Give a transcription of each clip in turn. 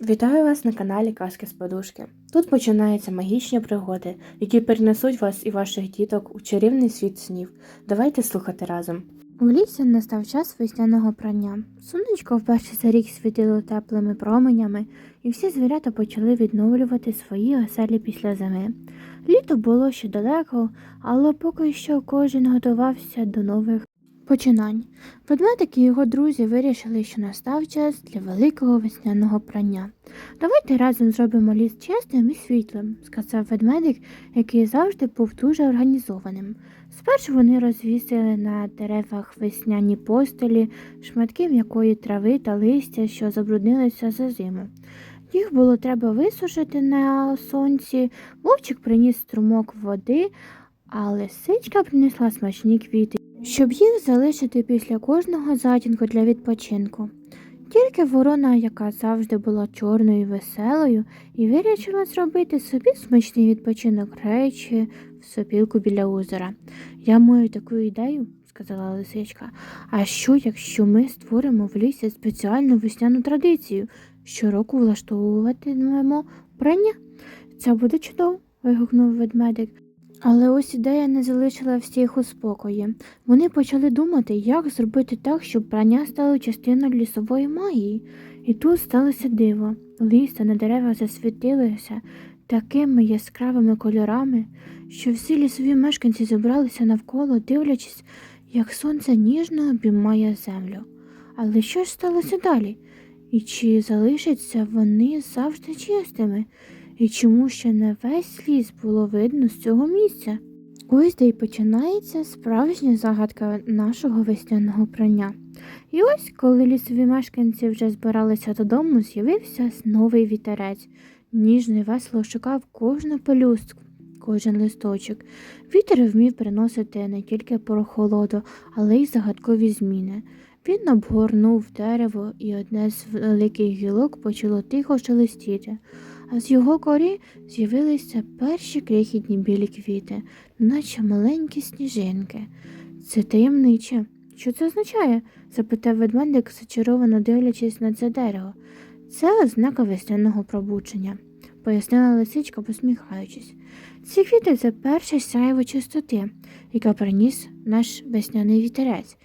Вітаю вас на каналі Казки з Подушки. Тут починаються магічні пригоди, які перенесуть вас і ваших діток у чарівний світ снів. Давайте слухати разом. У лісі настав час весняного прання. Сонечко вперше за рік світило теплими променями, і всі звірята почали відновлювати свої оселі після зими. Літо було ще далеко, але поки що кожен готувався до нових починань. Ведмедик і його друзі вирішили, що настав час для великого весняного прання. Давайте разом зробимо ліс чесним і світлим, сказав ведмедик, який завжди був дуже організованим. Спершу вони розвісили на деревах весняні постелі, шматки м'якої трави та листя, що забруднилися за зиму. Їх було треба висушити на сонці, вовчик приніс струмок води, а лисичка принесла смачні квіти щоб їх залишити після кожного затінку для відпочинку. Тільки ворона, яка завжди була чорною і веселою, і вирішила зробити собі смачний відпочинок речі в сопілку біля озера. Я маю таку ідею, сказала лисичка. А що, якщо ми створимо в лісі спеціальну весняну традицію, щороку влаштовуватимемо прання? Це буде чудово, вигукнув ведмедик. Але ось ідея не залишила всіх у спокої. Вони почали думати, як зробити так, щоб прання стало частиною лісової магії. І тут сталося диво. Листя на деревах засвітилося такими яскравими кольорами, що всі лісові мешканці зібралися навколо, дивлячись, як сонце ніжно обіймає землю. Але що ж сталося далі? І чи залишаться вони завжди чистими? І чому ще не весь ліс було видно з цього місця? Ось де й починається справжня загадка нашого весняного прання. І ось, коли лісові мешканці вже збиралися додому, з'явився новий вітерець. Ніжний весело шукав кожну пелюстку, кожен листочок. Вітер вмів приносити не тільки прохолоду, але й загадкові зміни. Він обгорнув дерево, і одне з великих гілок почало тихо шелестіти а з його корі з'явилися перші крихітні білі квіти, наче маленькі сніжинки. Це таємниче. Що це означає? запитав ведмедик, зачаровано дивлячись на це дерево. Це ознака весняного пробудження, пояснила лисичка, посміхаючись. Ці квіти це перша сяєво чистоти, яка приніс наш весняний вітерець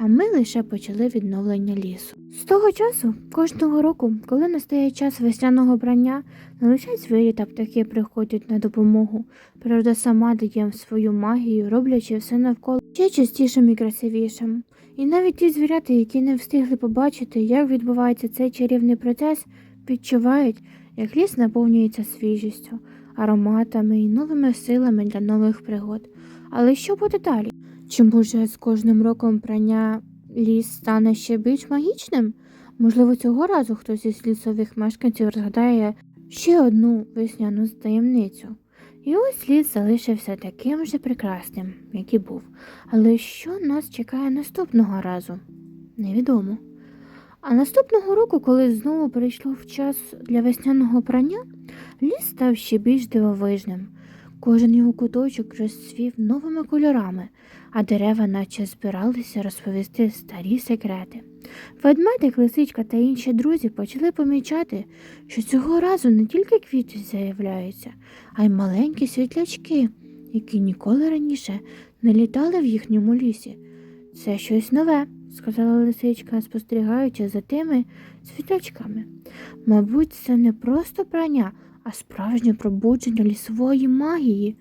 а ми лише почали відновлення лісу. З того часу, кожного року, коли настає час весняного брання, не лише звірі та птахи приходять на допомогу. Природа сама дає свою магію, роблячи все навколо ще частішим і красивішим. І навіть ті звірята, які не встигли побачити, як відбувається цей чарівний процес, відчувають, як ліс наповнюється свіжістю, ароматами і новими силами для нових пригод. Але що буде далі? Чи може з кожним роком прання ліс стане ще більш магічним? Можливо, цього разу хтось із лісових мешканців розгадає ще одну весняну таємницю. І ось ліс залишився таким же прекрасним, як і був. Але що нас чекає наступного разу? Невідомо. А наступного року, коли знову прийшло час для весняного прання, ліс став ще більш дивовижним. Кожен його куточок розцвів новими кольорами, а дерева наче збиралися розповісти старі секрети. Ведмедик, лисичка та інші друзі почали помічати, що цього разу не тільки квіти з'являються, а й маленькі світлячки, які ніколи раніше не літали в їхньому лісі. Це щось нове, сказала лисичка, спостерігаючи за тими світлячками. Мабуть, це не просто прання а справжнє пробудження лісової магії.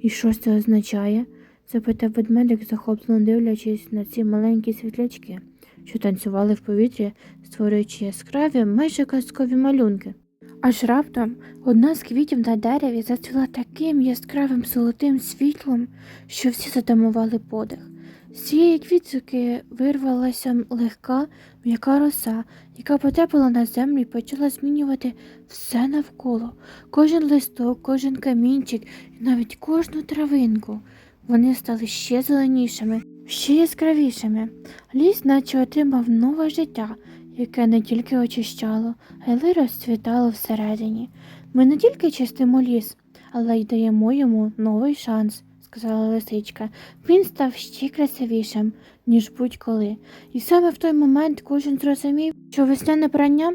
І що це означає? запитав ведмедик, захоплено дивлячись на ці маленькі світлячки, що танцювали в повітрі, створюючи яскраві, майже казкові малюнки. Аж раптом одна з квітів на дереві зацвіла таким яскравим золотим світлом, що всі затамували подих. З цієї квітки вирвалася легка, м'яка роса, яка потрапила на землю і почала змінювати все навколо, кожен листок, кожен камінчик і навіть кожну травинку. Вони стали ще зеленішими, ще яскравішими. Ліс, наче отримав нове життя, яке не тільки очищало, але й розцвітало всередині. Ми не тільки чистимо ліс, але й даємо йому новий шанс сказала лисичка. Він став ще красивішим, ніж будь-коли. І саме в той момент кожен зрозумів, що весняне прання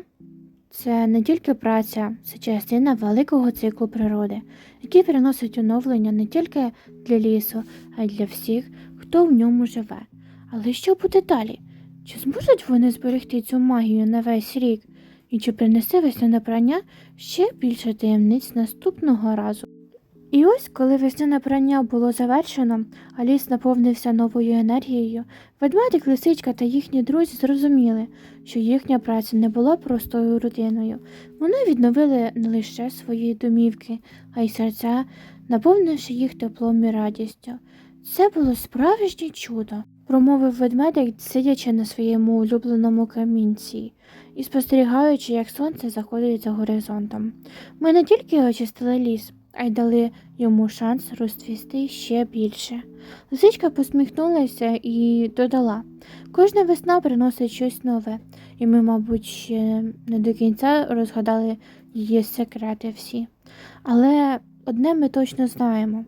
це не тільки праця, це частина великого циклу природи, який приносить оновлення не тільки для лісу, а й для всіх, хто в ньому живе. Але що буде далі? Чи зможуть вони зберегти цю магію на весь рік? І чи принесе весняне прання ще більше таємниць наступного разу? І ось, коли весняне прання було завершено, а ліс наповнився новою енергією, ведмедик, лисичка та їхні друзі зрозуміли, що їхня праця не була простою рутиною. Вони відновили не лише свої домівки, а й серця, наповнивши їх теплом і радістю. Це було справжнє чудо, промовив ведмедик, сидячи на своєму улюбленому камінці і спостерігаючи, як сонце заходить за горизонтом. Ми не тільки очистили ліс, а й дали йому шанс розцвісти ще більше. Лисичка посміхнулася і додала: кожна весна приносить щось нове, і ми, мабуть, ще не до кінця розгадали її секрети всі. Але одне ми точно знаємо,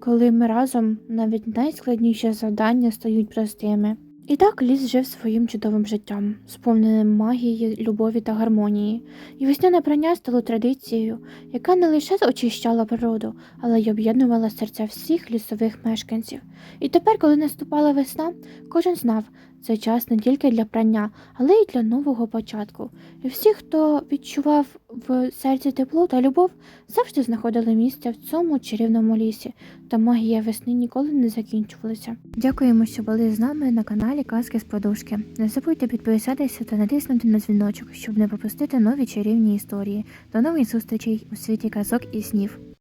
коли ми разом навіть найскладніші завдання стають простими. І так ліс жив своїм чудовим життям, сповненим магії, любові та гармонії. І весняне прання стало традицією, яка не лише очищала природу, але й об'єднувала серця всіх лісових мешканців. І тепер, коли наступала весна, кожен знав, це час не тільки для прання, але й для нового початку. І всі, хто відчував в серці тепло та любов, завжди знаходили місце в цьому чарівному лісі, та магія весни ніколи не закінчувалася. Дякуємо, що були з нами на каналі Казки з Подушки. Не забудьте підписатися та натиснути на дзвіночок, щоб не пропустити нові чарівні історії. До нових зустрічей у світі казок і снів.